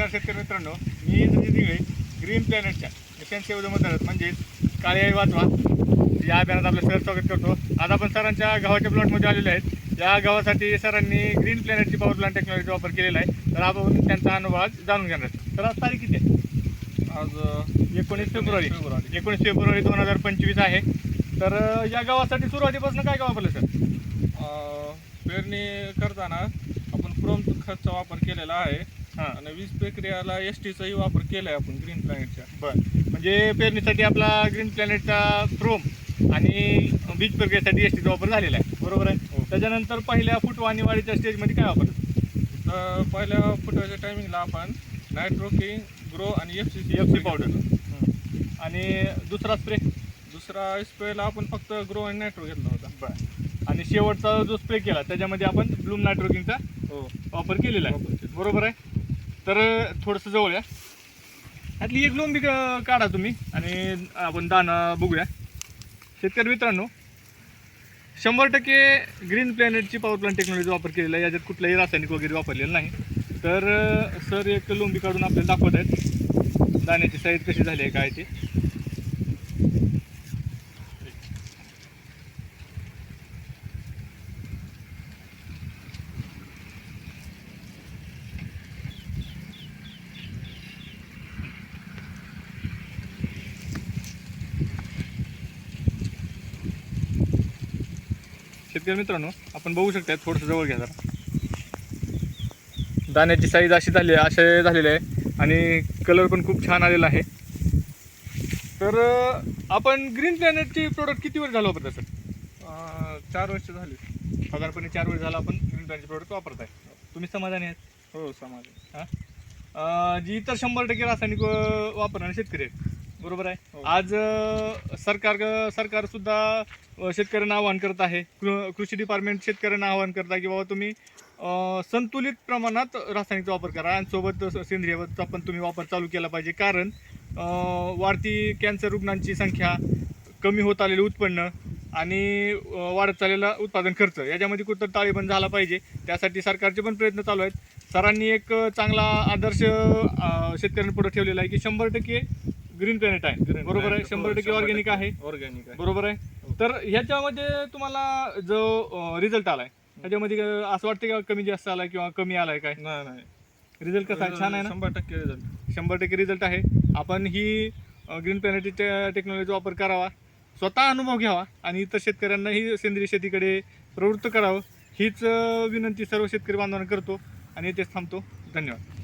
नमस्कार शेतकरी मित्रांनो मी संजय दिगळे ग्रीन प्लॅनेटच्या मिशन सेवा मतदारात म्हणजेच काळे वाचवा. या अभियानात आपलं सर स्वागत करतो. आज आपण सरांच्या गव्हाच्या प्लॉटमध्ये आलेलो आहेत. या गव्हासाठी सरांनी ग्रीन प्लॅनेटची पॉवर प्लांट टेक्नॉलॉजीचा वापर केलेला आहे. तर आपण त्यांचा अनुभव आज जाणून घेणार. तर आज तारीख किती आहे? आज एकोणीस फेब्रुवारी. फेब्रुवारी. एकोणीस फेब्रुवारी दोन हजार पंचवीस आहे. तर या गावासाठी सुरुवातीपासून काय काय वापरलं सर? पेरणी करताना आपण प्रोम खतचा वापर केलेला आहे. आणि वीज प्रक्रियाला एस टीचाही वापर केला आहे आपण ग्रीन प्लॅनेटच्या बरं. म्हणजे पेरणीसाठी आपला ग्रीन प्लॅनेटचा प्रोम आणि बीज प्रक्रियेसाठी एस टीचा वापर झालेला आहे. बरोबर आहे? हो. त्याच्यानंतर पहिल्या फुटवा आणि वाढीच्या स्टेजमध्ये काय वापरलं तर पहिल्या फुटवायच्या टायमिंगला आपण नायट्रो किंग ग्रो आणि F C F C powder आणि दुसरा स्प्रे दुसरा स्प्रेला आपण फक्त ग्रो आणि नायट्रो घेतला होता. बरं. आणि शेवटचा जो स्प्रे केला त्याच्यामध्ये आपण ब्लूम नायट्रोकिंगचा हो. वापर केलेला आहे. बरोबर आहे? तर थोडंसं जवळ या. यातली एक लोंबी क- काढा तुम्ही आणि आपण दाना बघूया. शेतकरी मित्रांनो शंभर टक्के ग्रीन प्लॅनेटची पॉवर प्लांट टेक्नॉलॉजी वापर केलेला आहे. याच्यात कुठलाही रासायनिक वगैरे वापरलेलं नाही. तर सर एक लोंबी काढून आपल्याला दाखवत आहेत. दाण्याची साईज कशी झाली आहे काय ते. शेतकरी मित्रांनो आपण बघू शकता थोडंसं जवळ घ्या जरा. दाण्याची साईज अशी झाली आहे असे झालेली आहे. आणि कलर पण खूप छान आलेला आहे. तर आपण ग्रीन प्लॅनेटची प्रोडक्ट किती वेळ झालं वापरता सर चार वर्ष झाली. साधारणपणे चार वेळ झाला आपण ग्रीन प्लॅनेटचे प्रोडक्ट वापरताय. तुम्ही समाधानी आहेत? हो समाज हां? जी इतर शंभर टक्के रासायनिक वापरणारे शेतकरी आहेत. बरोबर आहे. हो. आज अं, सरकार सरकार सुद्धा अं, शेतकऱ्यांना आवाहन करत आहे. कृ- कृषी डिपार्टमेंट शेतकऱ्यांना आवाहन करत आहे की बाबा तुम्ही अं, संतुलित प्रमाणात रासायनिकचा वापर करा. आणि सोबत स- सेंद्रियचा पण तुम्ही वापर चालू केला पाहिजे. कारण अं, वाढती कॅन्सर रुग्णांची संख्या कमी होत आलेले उत्पन्न आणि अं, वाढत चाललेला उत्पादन खर्च याच्यामध्ये कुठं ताळेबंद झाला पाहिजे त्यासाठी सरकारचे पण प्रयत्न चालू आहेत. सरांनी एक चांगला आदर्श अं, शेतकऱ्यांपुढे ठेवलेला आहे की शंभर टक्के ग्रीन प्लॅनेट आहे. बरोबर आहे? शंभर टक्के ऑर्गॅनिक आहे. ऑर्गॅनिक आहे. बरोबर आहे? तर ह्याच्यामध्ये तुम्हाला जो रिझल्ट आलाय त्याच्यामध्ये असं वाटतं का कमी जास्त आलाय किंवा कमी आलाय काय? नाही नाही. रिझल्ट कसा आहे? छान आहे ना? शंभर टक्के रिझल्ट शंभर टक्के रिझल्ट आहे. आपण ही ग्रीन प्लॅनेटच्या टेक्नॉलॉजीचा वापर करावा स्वतः अनुभव घ्यावा आणि इतर शेतकऱ्यांनाही सेंद्रिय शेतीकडे प्रवृत्त करावं. हीच विनंती सर्व शेतकरी बांधवांना करतो आणि इथेच थांबतो. धन्यवाद.